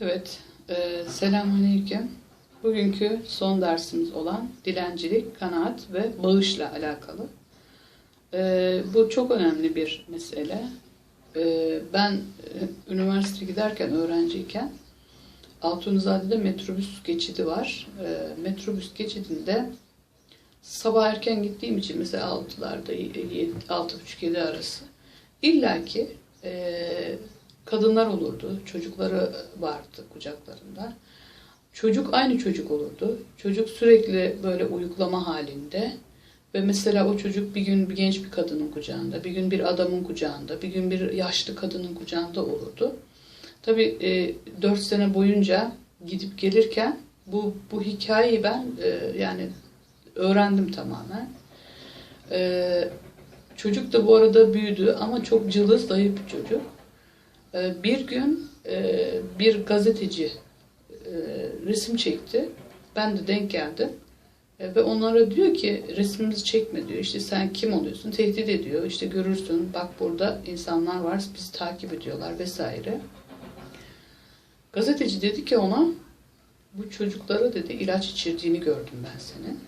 Evet, e, selamünaleyküm. Bugünkü son dersimiz olan dilencilik, kanaat ve bağışla alakalı. E, bu çok önemli bir mesele. E, ben e, üniversite giderken, öğrenciyken Altunizade'de metrobüs geçidi var. E, metrobüs geçidinde sabah erken gittiğim için mesela 6'larda, 6.30-7 arası illaki e, kadınlar olurdu. Çocukları vardı kucaklarında. Çocuk aynı çocuk olurdu. Çocuk sürekli böyle uyuklama halinde. Ve mesela o çocuk bir gün bir genç bir kadının kucağında, bir gün bir adamın kucağında, bir gün bir yaşlı kadının kucağında olurdu. Tabii e, 4 sene boyunca gidip gelirken bu bu hikayeyi ben e, yani öğrendim tamamen. E, çocuk da bu arada büyüdü ama çok cılız, zayıf bir çocuk. E, bir gün e, bir gazeteci e, resim çekti. Ben de denk geldim. E, ve onlara diyor ki resmimizi çekme diyor. İşte sen kim oluyorsun? Tehdit ediyor. İşte görürsün bak burada insanlar var bizi takip ediyorlar vesaire. Gazeteci dedi ki ona bu çocuklara dedi ilaç içirdiğini gördüm ben senin.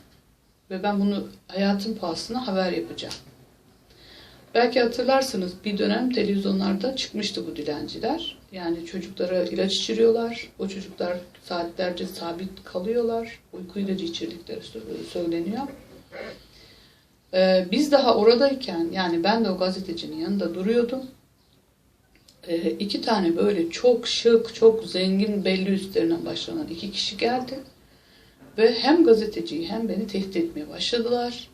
Ve ben bunu hayatın pahasına haber yapacağım. Belki hatırlarsınız bir dönem televizyonlarda çıkmıştı bu dilenciler. Yani çocuklara ilaç içiriyorlar. O çocuklar saatlerce sabit kalıyorlar. Uyku ilacı içirdikleri söyleniyor. Ee, biz daha oradayken yani ben de o gazetecinin yanında duruyordum. Ee, iki tane böyle çok şık, çok zengin belli üstlerinden başlanan iki kişi geldi. Ve hem gazeteciyi hem beni tehdit etmeye başladılar.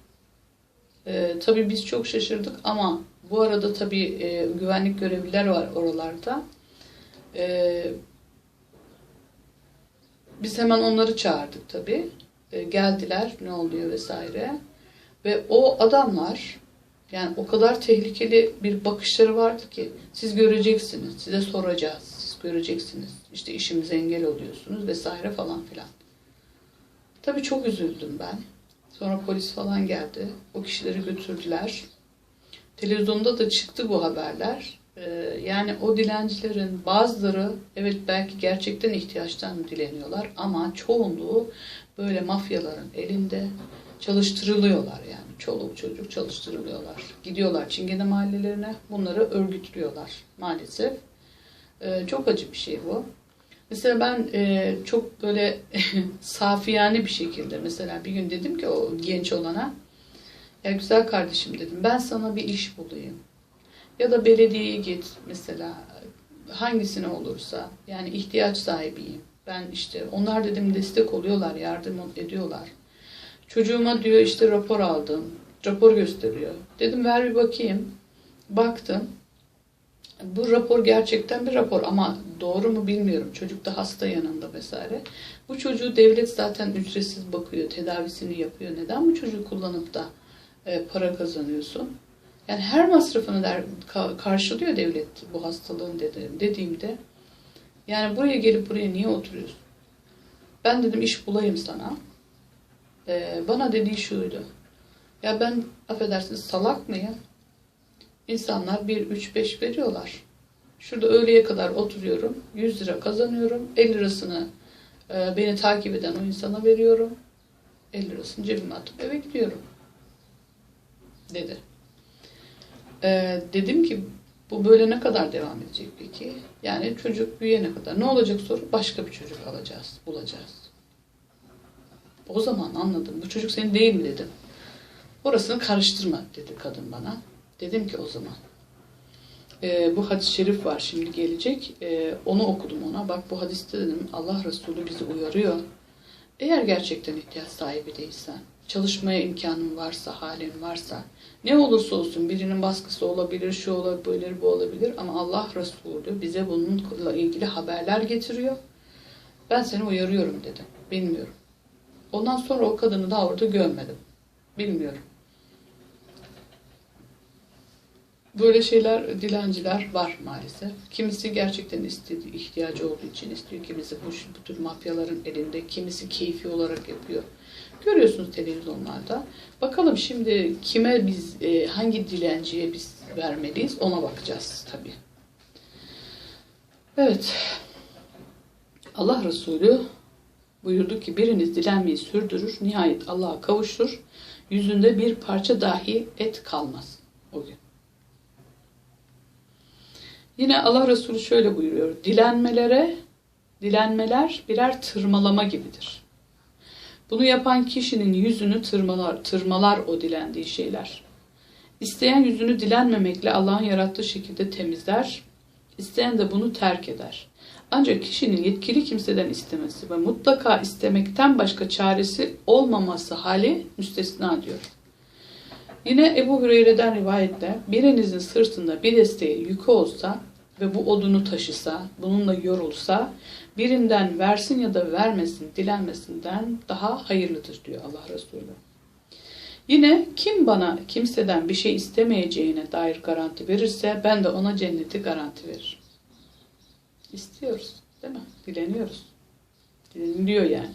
Ee, tabii biz çok şaşırdık ama bu arada tabii e, güvenlik görevliler var oralarda. Ee, biz hemen onları çağırdık tabii. Ee, geldiler ne oluyor vesaire. Ve o adamlar yani o kadar tehlikeli bir bakışları vardı ki siz göreceksiniz, size soracağız, siz göreceksiniz. İşte işimize engel oluyorsunuz vesaire falan filan. Tabii çok üzüldüm ben. Sonra polis falan geldi. O kişileri götürdüler. Televizyonda da çıktı bu haberler. Ee, yani o dilencilerin bazıları evet belki gerçekten ihtiyaçtan dileniyorlar ama çoğunluğu böyle mafyaların elinde çalıştırılıyorlar yani. Çoluk çocuk çalıştırılıyorlar. Gidiyorlar Çingene mahallelerine bunları örgütlüyorlar maalesef. Ee, çok acı bir şey bu. Mesela ben e, çok böyle safiyane bir şekilde mesela bir gün dedim ki o genç olana ya güzel kardeşim dedim ben sana bir iş bulayım. Ya da belediyeye git mesela hangisine olursa yani ihtiyaç sahibiyim. Ben işte onlar dedim destek oluyorlar, yardım ediyorlar. Çocuğuma diyor işte rapor aldım. Rapor gösteriyor. Dedim ver bir bakayım. Baktım. Bu rapor gerçekten bir rapor ama doğru mu bilmiyorum. Çocuk da hasta yanında vesaire. Bu çocuğu devlet zaten ücretsiz bakıyor, tedavisini yapıyor. Neden bu çocuğu kullanıp da e, para kazanıyorsun? Yani her masrafını der, ka, karşılıyor devlet bu hastalığın dediğimde. Yani buraya gelip buraya niye oturuyorsun? Ben dedim iş bulayım sana. Ee, bana dediği şuydu. Ya ben affedersiniz salak mıyım? İnsanlar 1, 3, 5 veriyorlar. Şurada öğleye kadar oturuyorum. 100 lira kazanıyorum. 50 lirasını e, beni takip eden o insana veriyorum. 50 lirasını cebime atıp eve gidiyorum. Dedi. Ee, dedim ki bu böyle ne kadar devam edecek peki? Yani çocuk büyüyene kadar. Ne olacak sonra? Başka bir çocuk alacağız, bulacağız. O zaman anladım. Bu çocuk senin değil mi dedim. Orasını karıştırma dedi kadın bana. Dedim ki o zaman. E, bu hadis-i şerif var şimdi gelecek. E, onu okudum ona. Bak bu hadiste dedim Allah Resulü bizi uyarıyor. Eğer gerçekten ihtiyaç sahibi değilsen, çalışmaya imkanın varsa, halin varsa, ne olursa olsun birinin baskısı olabilir, şu olabilir, bu olabilir ama Allah Resulü bize bununla ilgili haberler getiriyor. Ben seni uyarıyorum dedim. Bilmiyorum. Ondan sonra o kadını da orada görmedim. Bilmiyorum. Böyle şeyler, dilenciler var maalesef. Kimisi gerçekten istediği, ihtiyacı olduğu için istiyor. Kimisi bu, bu tür mafyaların elinde, kimisi keyfi olarak yapıyor. Görüyorsunuz televizyonlarda. Bakalım şimdi kime biz, e, hangi dilenciye biz vermeliyiz ona bakacağız tabii. Evet. Allah Resulü buyurdu ki biriniz dilenmeyi sürdürür, nihayet Allah'a kavuşur, yüzünde bir parça dahi et kalmaz o gün. Yine Allah Resulü şöyle buyuruyor, dilenmelere, dilenmeler birer tırmalama gibidir. Bunu yapan kişinin yüzünü tırmalar, tırmalar o dilendiği şeyler. İsteyen yüzünü dilenmemekle Allah'ın yarattığı şekilde temizler, isteyen de bunu terk eder. Ancak kişinin yetkili kimseden istemesi ve mutlaka istemekten başka çaresi olmaması hali müstesna diyor. Yine Ebu Hureyre'den rivayetle birinizin sırtında bir desteği yükü olsa ve bu odunu taşısa, bununla yorulsa birinden versin ya da vermesin dilenmesinden daha hayırlıdır diyor Allah Resulü. Yine kim bana kimseden bir şey istemeyeceğine dair garanti verirse ben de ona cenneti garanti veririm. İstiyoruz değil mi? Dileniyoruz. Dileniliyor yani.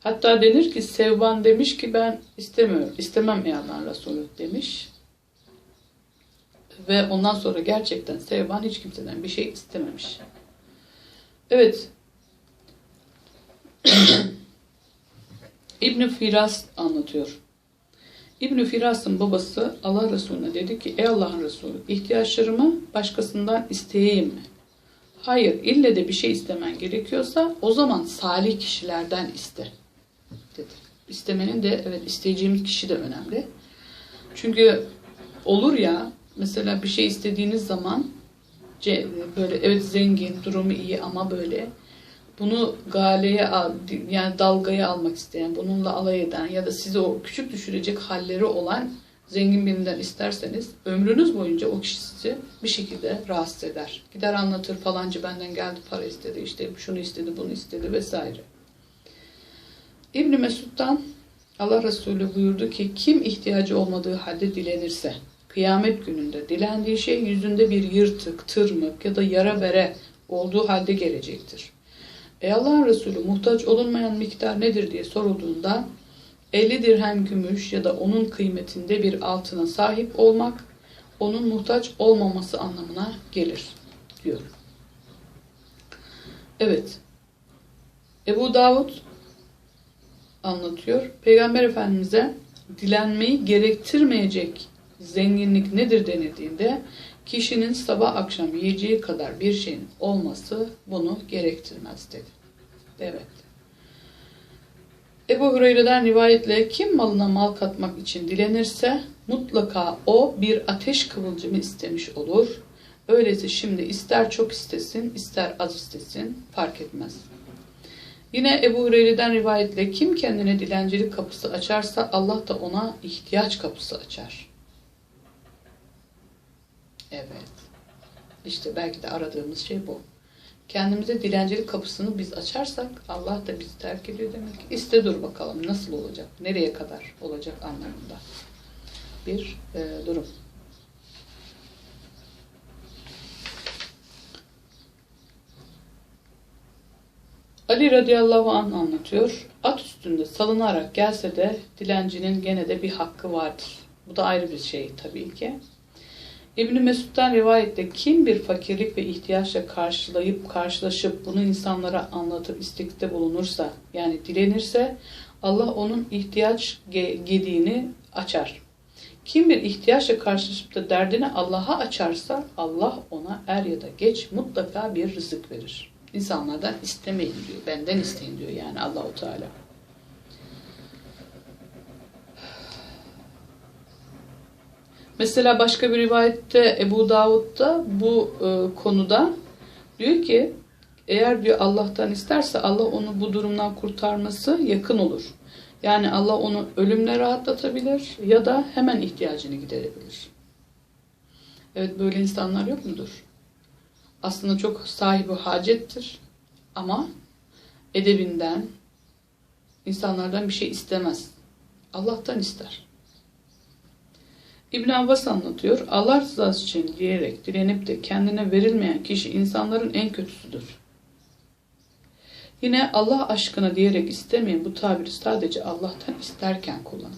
Hatta denir ki Sevban demiş ki ben istemiyorum, istemem ey Allah'ın Resulü demiş. Ve ondan sonra gerçekten Sevban hiç kimseden bir şey istememiş. Evet. İbn Firas anlatıyor. İbn Firas'ın babası Allah Resulüne dedi ki ey Allah'ın Resulü ihtiyaçlarımı başkasından isteyeyim mi? Hayır ille de bir şey istemen gerekiyorsa o zaman salih kişilerden iste. İstemenin de evet isteyeceğimiz kişi de önemli. Çünkü olur ya mesela bir şey istediğiniz zaman böyle evet zengin, durumu iyi ama böyle bunu galeye al, yani dalgaya almak isteyen, bununla alay eden ya da sizi o küçük düşürecek halleri olan zengin birinden isterseniz ömrünüz boyunca o kişi sizi bir şekilde rahatsız eder. Gider anlatır falancı benden geldi para istedi işte şunu istedi bunu istedi vesaire. İbni Mesud'dan Allah Resulü buyurdu ki kim ihtiyacı olmadığı halde dilenirse kıyamet gününde dilendiği şey yüzünde bir yırtık, tırmık ya da yara bere olduğu halde gelecektir. Ey Allah'ın Resulü muhtaç olunmayan miktar nedir diye sorulduğunda 50 dirhem gümüş ya da onun kıymetinde bir altına sahip olmak onun muhtaç olmaması anlamına gelir diyor. Evet. Ebu Davud anlatıyor. Peygamber Efendimiz'e dilenmeyi gerektirmeyecek zenginlik nedir denildiğinde kişinin sabah akşam yiyeceği kadar bir şeyin olması bunu gerektirmez dedi. Evet. Ebu Hureyre'den rivayetle kim malına mal katmak için dilenirse mutlaka o bir ateş kıvılcımı istemiş olur. Öyleyse şimdi ister çok istesin ister az istesin fark etmez. Yine Ebu Hureyre'den rivayetle kim kendine dilencilik kapısı açarsa Allah da ona ihtiyaç kapısı açar. Evet. İşte belki de aradığımız şey bu. Kendimize dilencilik kapısını biz açarsak Allah da bizi terk ediyor demek. İste dur bakalım nasıl olacak, nereye kadar olacak anlamında bir e, durum. Ali radıyallahu anh anlatıyor. At üstünde salınarak gelse de dilencinin gene de bir hakkı vardır. Bu da ayrı bir şey tabii ki. İbn Mesud'dan rivayette kim bir fakirlik ve ihtiyaçla karşılayıp karşılaşıp bunu insanlara anlatıp istekte bulunursa yani dilenirse Allah onun ihtiyaç gediğini açar. Kim bir ihtiyaçla karşılaşıp da derdini Allah'a açarsa Allah ona er ya da geç mutlaka bir rızık verir. İnsanlardan istemeyin diyor. Benden isteyin diyor yani Allahu Teala. Mesela başka bir rivayette Ebu Davud'da bu e, konuda diyor ki eğer diyor Allah'tan isterse Allah onu bu durumdan kurtarması yakın olur. Yani Allah onu ölümle rahatlatabilir ya da hemen ihtiyacını giderebilir. Evet böyle insanlar yok mudur? Aslında çok sahibi hacettir ama edebinden, insanlardan bir şey istemez. Allah'tan ister. İbn Abbas anlatıyor. Allah rızası için diyerek direnip de kendine verilmeyen kişi insanların en kötüsüdür. Yine Allah aşkına diyerek istemeyin bu tabiri sadece Allah'tan isterken kullanın.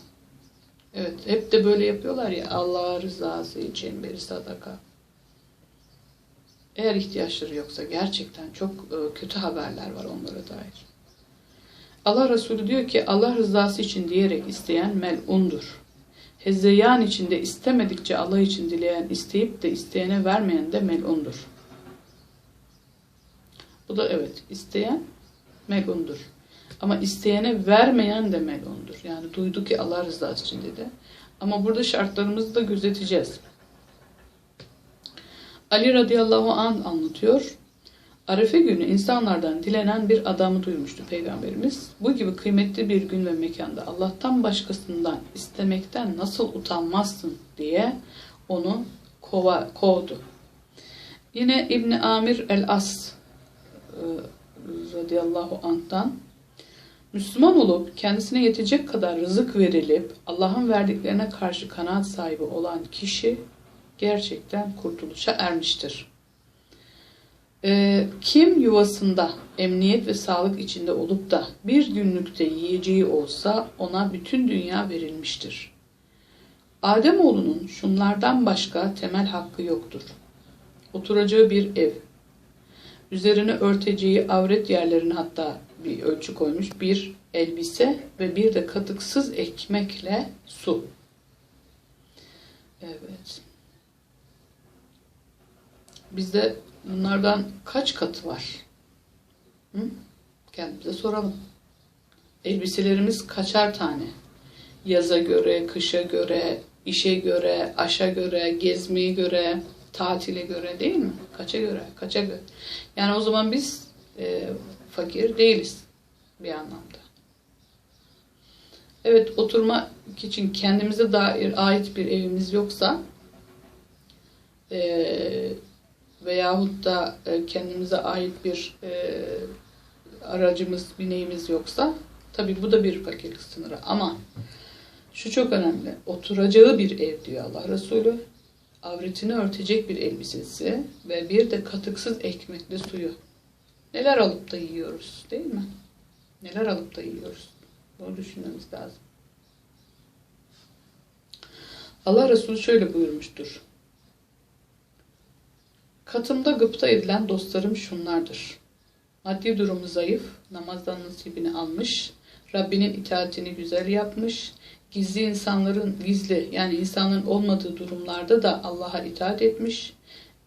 Evet hep de böyle yapıyorlar ya Allah rızası için bir sadaka. Eğer ihtiyaçları yoksa gerçekten çok e, kötü haberler var onlara dair. Allah Resulü diyor ki Allah rızası için diyerek isteyen melundur. Hezzeyan içinde istemedikçe Allah için dileyen, isteyip de isteyene vermeyen de melundur. Bu da evet, isteyen melundur. Ama isteyene vermeyen de melundur. Yani duydu ki Allah rızası için dedi. Ama burada şartlarımızı da gözeteceğiz. Ali radıyallahu an anlatıyor. Arefe günü insanlardan dilenen bir adamı duymuştu Peygamberimiz. Bu gibi kıymetli bir gün ve mekanda Allah'tan başkasından istemekten nasıl utanmazsın diye onu kova, kovdu. Yine İbni Amir el-As e, radıyallahu anh'tan Müslüman olup kendisine yetecek kadar rızık verilip Allah'ın verdiklerine karşı kanaat sahibi olan kişi gerçekten kurtuluşa ermiştir. Ee, kim yuvasında emniyet ve sağlık içinde olup da bir günlükte yiyeceği olsa ona bütün dünya verilmiştir. Ademoğlunun şunlardan başka temel hakkı yoktur. Oturacağı bir ev, üzerine örteceği avret yerlerine hatta bir ölçü koymuş, bir elbise ve bir de katıksız ekmekle su. Evet. Bizde bunlardan kaç katı var? Hı? Kendimize soralım. Elbiselerimiz kaçar tane? Yaza göre, kışa göre, işe göre, aşa göre, gezmeye göre, tatile göre değil mi? Kaça göre, kaça göre. Yani o zaman biz e, fakir değiliz bir anlamda. Evet oturmak için kendimize dair ait bir evimiz yoksa e, veyahut da e, kendimize ait bir e, aracımız, bineğimiz yoksa tabi bu da bir fakirlik sınırı ama şu çok önemli. Oturacağı bir ev diyor Allah Resulü. Avretini örtecek bir elbisesi ve bir de katıksız ekmekli suyu. Neler alıp da yiyoruz değil mi? Neler alıp da yiyoruz? Bunu düşünmemiz lazım. Allah Resulü şöyle buyurmuştur. Katımda gıpta edilen dostlarım şunlardır. Maddi durumu zayıf, namazdan nasibini almış, Rabbinin itaatini güzel yapmış, gizli insanların gizli yani insanların olmadığı durumlarda da Allah'a itaat etmiş,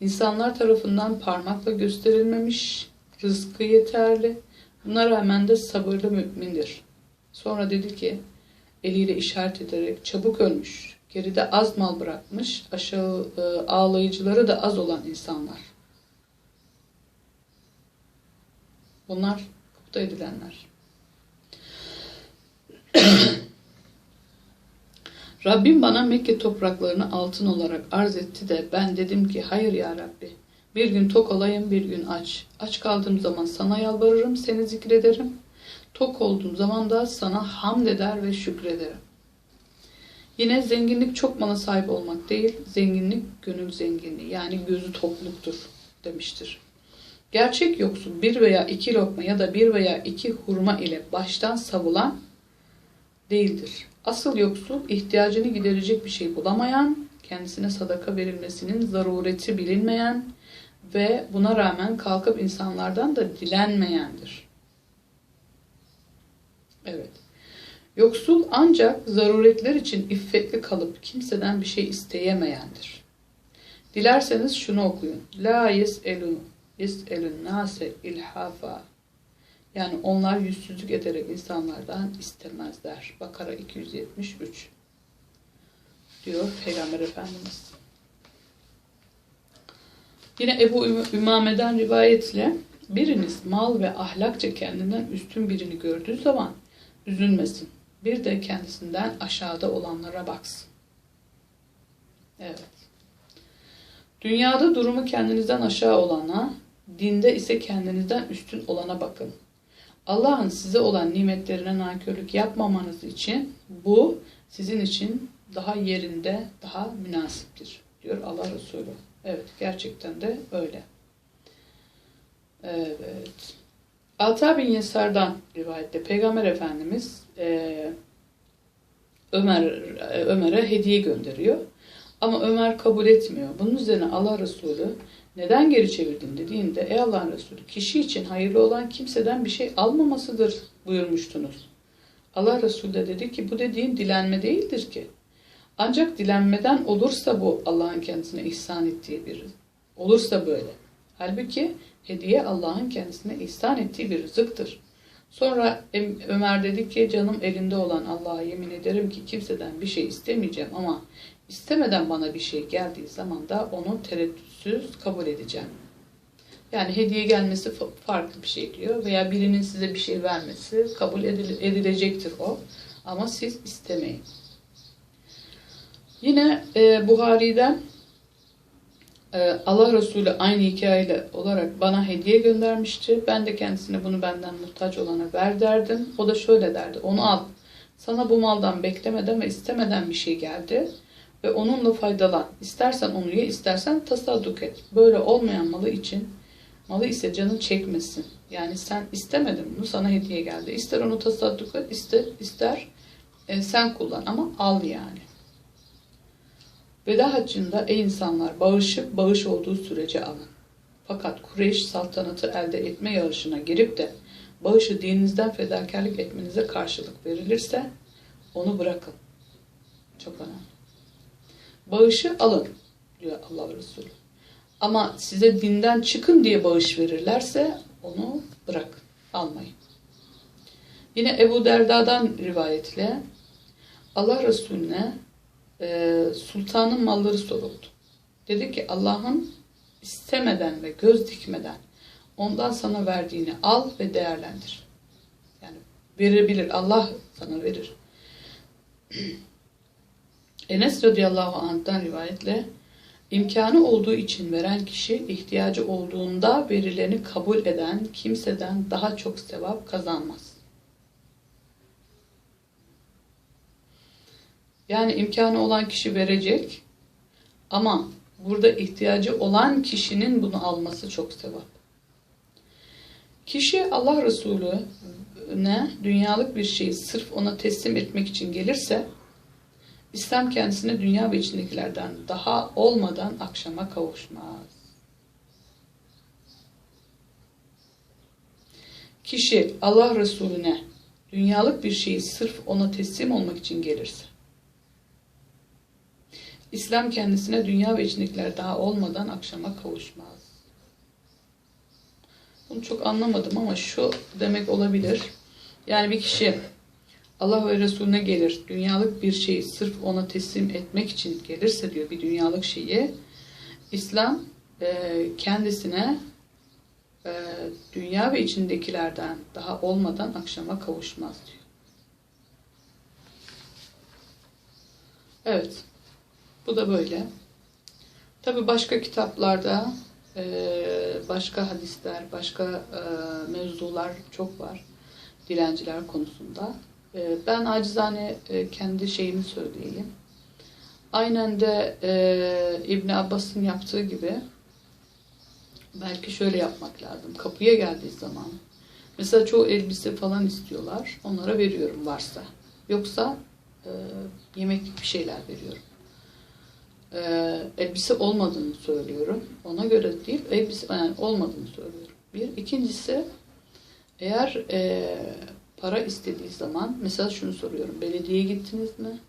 insanlar tarafından parmakla gösterilmemiş, rızkı yeterli, buna rağmen de sabırlı mümindir. Sonra dedi ki, eliyle işaret ederek çabuk ölmüş, Geride az mal bırakmış, aşağı e, ağlayıcıları da az olan insanlar. Bunlar kapıda edilenler. Rabbim bana Mekke topraklarını altın olarak arz etti de ben dedim ki hayır ya Rabbi. Bir gün tok olayım bir gün aç. Aç kaldığım zaman sana yalvarırım seni zikrederim. Tok olduğum zaman da sana hamd eder ve şükrederim. Yine zenginlik çok mala sahip olmak değil, zenginlik gönül zenginliği yani gözü tokluktur demiştir. Gerçek yoksul bir veya iki lokma ya da bir veya iki hurma ile baştan savulan değildir. Asıl yoksul ihtiyacını giderecek bir şey bulamayan, kendisine sadaka verilmesinin zarureti bilinmeyen ve buna rağmen kalkıp insanlardan da dilenmeyendir. Evet. Yoksul ancak zaruretler için iffetli kalıp kimseden bir şey isteyemeyendir. Dilerseniz şunu okuyun. La yes'elun yes'elun nase ilhafa. Yani onlar yüzsüzlük ederek insanlardan istemezler. Bakara 273 diyor Peygamber Efendimiz. Yine Ebu Ümame'den rivayetle biriniz mal ve ahlakça kendinden üstün birini gördüğü zaman üzülmesin bir de kendisinden aşağıda olanlara baksın. Evet. Dünyada durumu kendinizden aşağı olana, dinde ise kendinizden üstün olana bakın. Allah'ın size olan nimetlerine nankörlük yapmamanız için bu sizin için daha yerinde, daha münasiptir diyor Allah Resulü. Evet, gerçekten de öyle. Evet. Ata bin Yesar'dan rivayette Peygamber Efendimiz e, Ömer Ömer'e hediye gönderiyor. Ama Ömer kabul etmiyor. Bunun üzerine Allah Resulü neden geri çevirdin dediğinde ey Allah'ın Resulü kişi için hayırlı olan kimseden bir şey almamasıdır buyurmuştunuz. Allah Resulü de dedi ki bu dediğin dilenme değildir ki. Ancak dilenmeden olursa bu Allah'ın kendisine ihsan ettiği bir olursa böyle. Halbuki hediye Allah'ın kendisine ihsan ettiği bir rızıktır. Sonra Ömer dedi ki canım elinde olan Allah'a yemin ederim ki kimseden bir şey istemeyeceğim ama istemeden bana bir şey geldiği zaman da onu tereddütsüz kabul edeceğim. Yani hediye gelmesi farklı bir şey diyor veya birinin size bir şey vermesi kabul edilecektir o ama siz istemeyin. Yine e, Buhari'den Allah Resulü aynı hikayeyle olarak bana hediye göndermişti. Ben de kendisine bunu benden muhtaç olana ver derdim. O da şöyle derdi. Onu al. Sana bu maldan beklemeden ve istemeden bir şey geldi. Ve onunla faydalan. İstersen onu ye, istersen tasadduk et. Böyle olmayan malı için malı ise canın çekmesin. Yani sen istemedin bunu sana hediye geldi. İster onu tasadduk et, ister, ister e, sen kullan ama al yani. Veda haccında ey insanlar bağışı bağış olduğu sürece alın. Fakat Kureyş saltanatı elde etme yarışına girip de bağışı dininizden fedakarlık etmenize karşılık verilirse onu bırakın. Çok önemli. Bağışı alın diyor Allah Resulü. Ama size dinden çıkın diye bağış verirlerse onu bırakın, almayın. Yine Ebu Derda'dan rivayetle Allah Resulüne e, sultanın malları soruldu. Dedi ki Allah'ın istemeden ve göz dikmeden ondan sana verdiğini al ve değerlendir. Yani verebilir. Allah sana verir. Enes radıyallahu anh'tan rivayetle imkanı olduğu için veren kişi ihtiyacı olduğunda verileni kabul eden kimseden daha çok sevap kazanmaz. Yani imkanı olan kişi verecek ama burada ihtiyacı olan kişinin bunu alması çok sevap. Kişi Allah Resulü ne dünyalık bir şeyi sırf ona teslim etmek için gelirse İslam kendisine dünya ve içindekilerden daha olmadan akşama kavuşmaz. Kişi Allah Resulüne dünyalık bir şeyi sırf ona teslim olmak için gelirse İslam kendisine dünya ve içindekiler daha olmadan akşama kavuşmaz. Bunu çok anlamadım ama şu demek olabilir. Yani bir kişi Allah ve Resulüne gelir, dünyalık bir şeyi sırf ona teslim etmek için gelirse diyor bir dünyalık şeyi, İslam e, kendisine e, dünya ve içindekilerden daha olmadan akşama kavuşmaz diyor. Evet. Bu da böyle. Tabi başka kitaplarda e, başka hadisler, başka e, mevzular çok var dilenciler konusunda. E, ben acizane kendi şeyimi söyleyeyim. Aynen de İbn Abbas'ın yaptığı gibi belki şöyle yapmak lazım. Kapıya geldiği zaman mesela çoğu elbise falan istiyorlar. Onlara veriyorum varsa. Yoksa yemeklik bir şeyler veriyorum e, elbise olmadığını söylüyorum. Ona göre değil, elbise yani olmadığını söylüyorum. Bir. ikincisi eğer e, para istediği zaman mesela şunu soruyorum. Belediyeye gittiniz mi?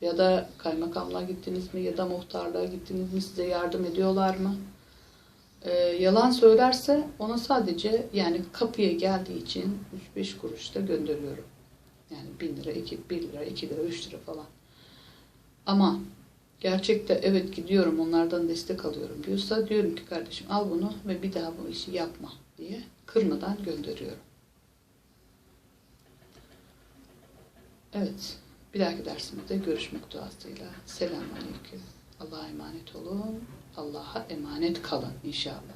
Ya da kaymakamlığa gittiniz mi? Ya da muhtarlığa gittiniz mi? Size yardım ediyorlar mı? E, yalan söylerse ona sadece yani kapıya geldiği için 3-5 kuruş da gönderiyorum. Yani 1000 lira, 2, 1 lira, 2 lira, 3 lira falan. Ama gerçekte evet gidiyorum onlardan destek alıyorum diyorsa diyorum ki kardeşim al bunu ve bir daha bu işi yapma diye kırmadan gönderiyorum. Evet. Bir dahaki dersimizde görüşmek duasıyla. Selamun Aleyküm. Allah'a emanet olun. Allah'a emanet kalın inşallah.